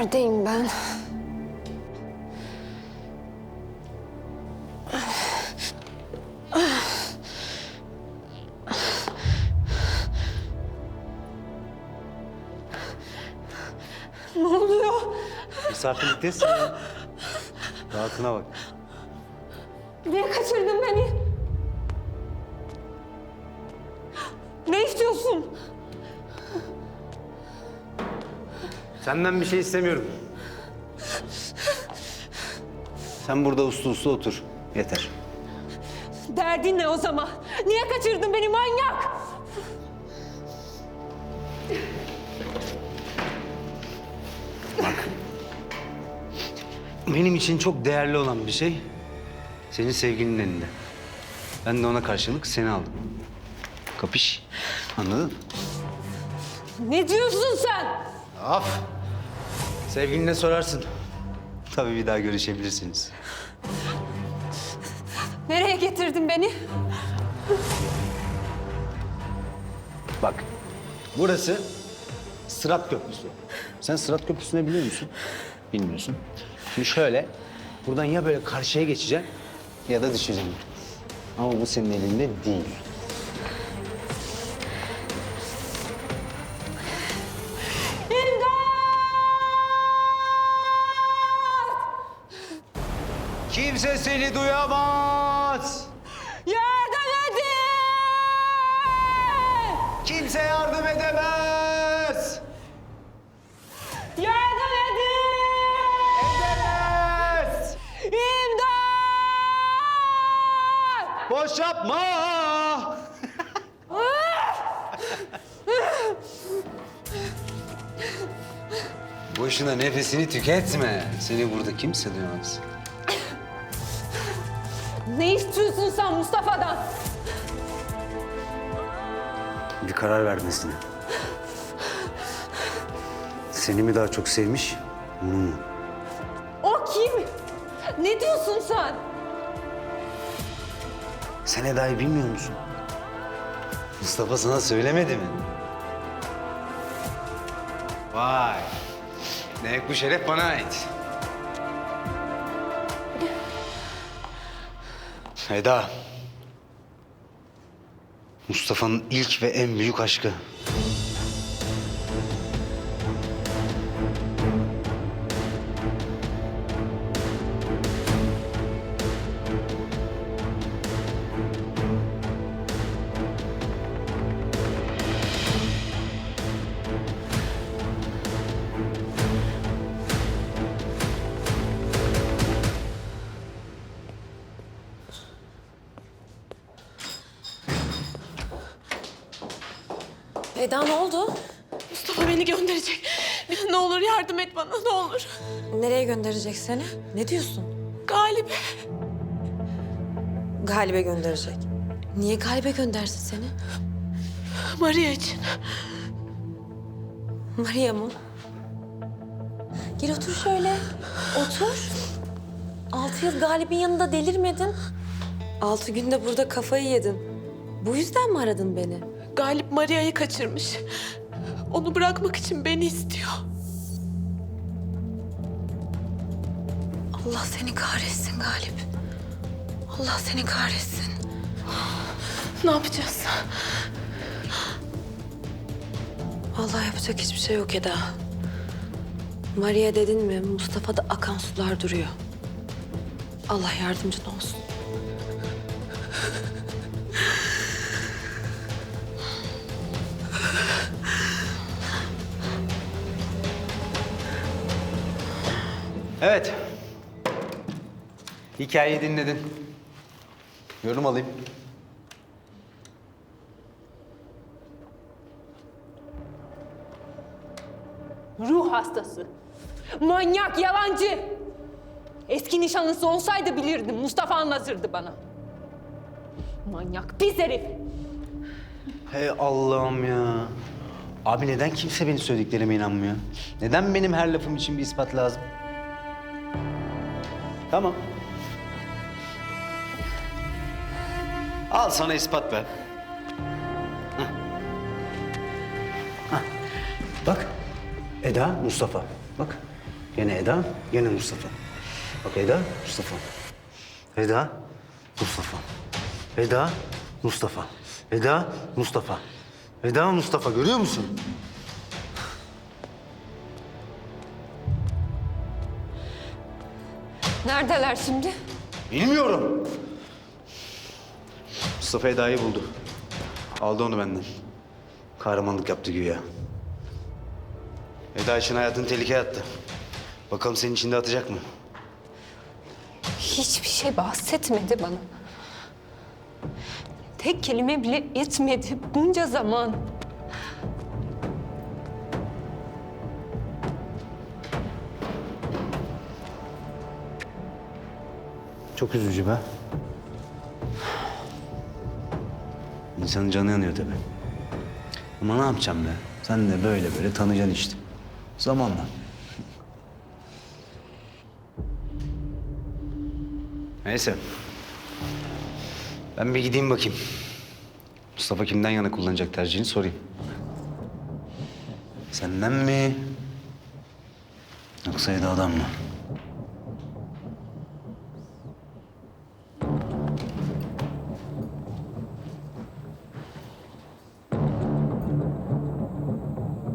Neredeyim ben? Ne oluyor? Misafirliktesin ya. Rahatına bak. Niye kaçırdın beni? Ne istiyorsun? Senden bir şey istemiyorum. Sen burada uslu uslu otur. Yeter. Derdin ne o zaman? Niye kaçırdın beni manyak? Benim için çok değerli olan bir şey senin sevgilinin elinde. Ben de ona karşılık seni aldım. Kapış. Anladın? Ne diyorsun sen? Af. Sevgiline sorarsın. Tabii bir daha görüşebilirsiniz. Nereye getirdin beni? Bak. Burası Sırat Köprüsü. Sen Sırat Köprüsü'ne biliyor musun? Bilmiyorsun. Şimdi şöyle. Buradan ya böyle karşıya geçeceksin ya da düşeceksin. Ama bu senin elinde değil. Seni duyamaz. Yardım edin! Kimse yardım edemez. Yardım edin! Edemez. İmdat! Boş yapma. Boşuna nefesini tüketme. Seni burada kimse duyamaz. Ne istiyorsun sen Mustafa'dan? Bir karar vermesine. Seni mi daha çok sevmiş, onu mu? O kim? Ne diyorsun sen? Sen Eda'yı bilmiyor musun? Mustafa sana söylemedi mi? Vay. Demek bu şeref bana ait. Eda. Mustafa'nın ilk ve en büyük aşkı. Eda ne oldu? Mustafa beni gönderecek. Ne olur yardım et bana ne olur. Nereye gönderecek seni? Ne diyorsun? Galibe. Galip'e gönderecek. Niye Galip'e göndersin seni? Maria için. Maria mı? Gel otur şöyle. Otur. Altı yıl Galip'in yanında delirmedin. Altı günde burada kafayı yedin. Bu yüzden mi aradın beni? Galip Maria'yı kaçırmış. Onu bırakmak için beni istiyor. Allah seni kahretsin Galip. Allah seni kahretsin. Ne yapacağız? Vallahi yapacak hiçbir şey yok Eda. Maria dedin mi Mustafa'da akan sular duruyor. Allah yardımcın olsun. Evet. Hikayeyi dinledin. Yorum alayım. Ruh hastası. Manyak, yalancı. Eski nişanlısı olsaydı bilirdim. Mustafa anlatırdı bana. Manyak, pis herif. Hey Allah'ım ya. Abi neden kimse benim söylediklerime inanmıyor? Neden benim her lafım için bir ispat lazım? Tamam. Al sana ispat ver. Hah. Hah. Bak. Eda, Mustafa. Bak. Gene Eda, gene Mustafa. Bak Eda, Mustafa. Eda, Mustafa. Eda, Mustafa. Eda, Mustafa. Eda, Mustafa görüyor musun? Neredeler şimdi? Bilmiyorum. Mustafa Eda'yı buldu. Aldı onu benden. Kahramanlık yaptı güya. Eda için hayatını tehlikeye attı. Bakalım senin içinde atacak mı? Hiçbir şey bahsetmedi bana. Tek kelime bile etmedi bunca zaman. Çok üzücü be. İnsanın canı yanıyor tabii. Ama ne yapacağım be? Sen de böyle böyle tanıyacaksın işte. Zamanla. Neyse. Ben bir gideyim bakayım. Mustafa kimden yana kullanacak tercihini sorayım. Senden mi? Yoksa Eda'dan mı?